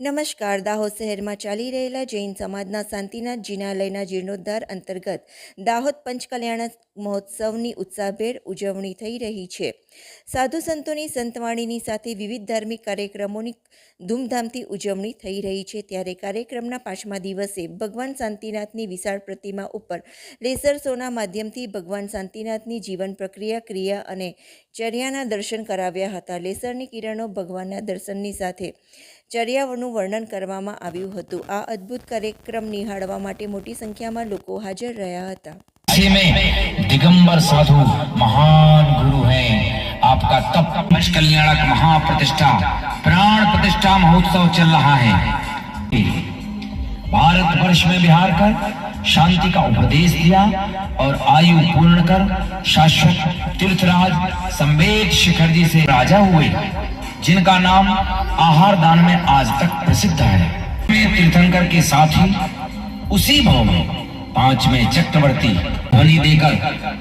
નમસ્કાર. દાહોદ શહેરમાં ચાલી રહેલા જૈન સમાજના શાંતિનાથ જિનાલયના જીર્ણોદ્ધાર અંતર્ગત દાહોદ પંચકલ્યાણ મહોત્સવની ઉત્સાહભેર ઉજવણી થઈ રહી છે. સાધુ સંતોની સંતવાણીની સાથે વિવિધ ધાર્મિક કાર્યક્રમોની ધૂમધામથી ઉજવણી થઈ રહી છે. ત્યારે કાર્યક્રમના પાંચમા દિવસે ભગવાન શાંતિનાથની વિશાળ પ્રતિમા ઉપર લેસર શોના માધ્યમથી ભગવાન શાંતિનાથની જીવન પ્રક્રિયા, ક્રિયા અને ચર્યાના દર્શન કરાવ્યા હતા. લેસરની કિરણો ભગવાનના દર્શનની સાથે ચર્યાઓનું વર્ણન કરવામાં આવ્યું હતું આ અદ્ભુત કાર્યક્રમ નિહાળવા માટે મોટી સંખ્યામાં લોકો હાજર રહ્યા હતા ऐसे में दिगंबर साधु महान गुरु हैं आपका तप पंच कल्याणक महाप्रतिष्ठा प्राण प्रतिष्ठा महोत्सव चल रहा है भारत वर्ष में बिहार कर शांति का उपदेश दिया और आयु पूर्ण कर शाश्वत तीर्थराज संवेद शिखर जी से राजा हुए जिनका नाम आहार दान में आज तक प्रसिद्ध है। तीर्थंकर के साथ ही उसी भाव में पाँचवें चक्रवर्ती ध्वनि देकर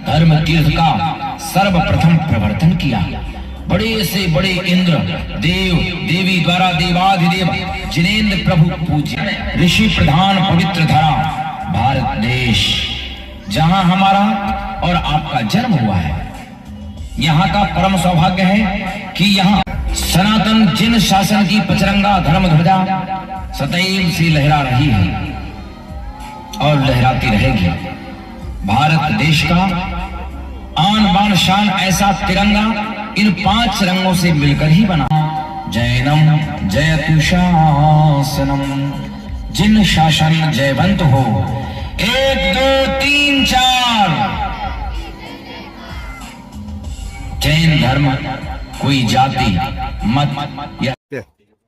धर्म तीर्थ का सर्वप्रथम प्रवर्तन किया। बड़े से बड़े इंद्र, देव, देवी द्वारा देवाधिदेव, जिनेन्द्र प्रभु पूज्य, ऋषि प्रधान पवित्र धरा, भारत देश, जहाँ हमारा और आपका जन्म हुआ है। यहाँ का परम सौभाग्य है कि यहाँ सनातन जिन शासन की पचरंगा धर्म ध्वजा सदैव से लहरा रही है और लहराती रहेगी। भारत देश का आन बान शान ऐसा तिरंगा इन पाँच रंगों से मिलकर ही बना। जैनम जय शासनम जिन शासन जयवंत हो, एक, दो, तीन, चार। जैन धर्म કોઈ જાતિ મત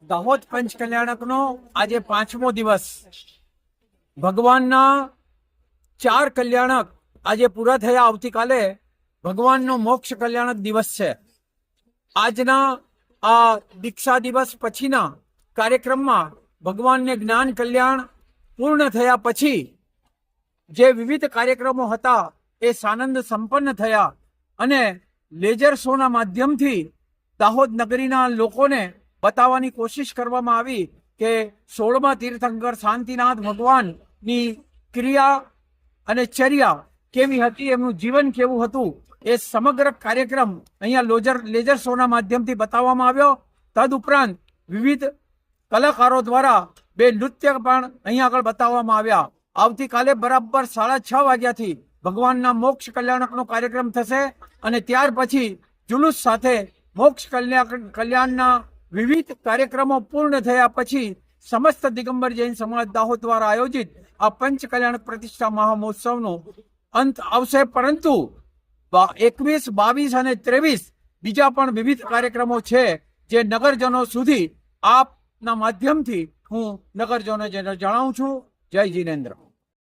દાહોદ પંચ કલ્યાણકનો આજે પાંચમો દિવસ. ભગવાનના ચાર કલ્યાણક આજે પૂરા થયા આવતીકાલે ભગવાનનો મોક્ષ કલ્યાણક દિવસ છે. આજના આ દીક્ષા દિવસ પછીના કાર્યક્રમમાં ભગવાનને જ્ઞાન કલ્યાણ પૂર્ણ થયા પછી જે વિવિધ કાર્યક્રમો હતા એ સાનંદ સંપન્ન થયા અને લેજર શોના માધ્યમથી દાહોદ નગરીના લોકોને બતાવવાની કોશિશ કરવામાં આવી કે સોળમા તીર્થંકર શાંતિનાથ ભગવાનની ક્રિયા અને ચર્યા કેવી હતી, એમનું જીવન કેવું હતું, એ સમગ્ર કાર્યક્રમ અહીંયા લોજર લેઝર શોના માધ્યમથી બતાવવામાં આવ્યો. તદઉપરાંત વિવિધ કલાકારો દ્વારા બે નૃત્ય પણ અહીંયા આગળ બતાવવામાં આવ્યા. આવતીકાલે બરાબર સાડા છ વાગ્યાથી ભગવાનના મોક્ષ કલ્યાણકનો કાર્યક્રમ થશે અને ત્યાર પછી જુલુસ સાથે મોક્ષ કલ્યાણ કલ્યાણના વિવિધ કાર્યક્રમો પૂર્ણ થયા પછી સમસ્ત દિગંબર જૈન સમાજ દાહોદ દ્વારા આયોજિત આ પંચ કલ્યાણ પ્રતિષ્ઠા મહામહોત્સવનો અંત આવશે. પરંતુ એકવીસ, બાવીસ અને ત્રેવીસ બીજા પણ વિવિધ કાર્યક્રમો છે જે નગરજનો સુધી આપના માધ્યમથી હું નગરજનો જણાવું છું. જય જીનેન્દ્ર.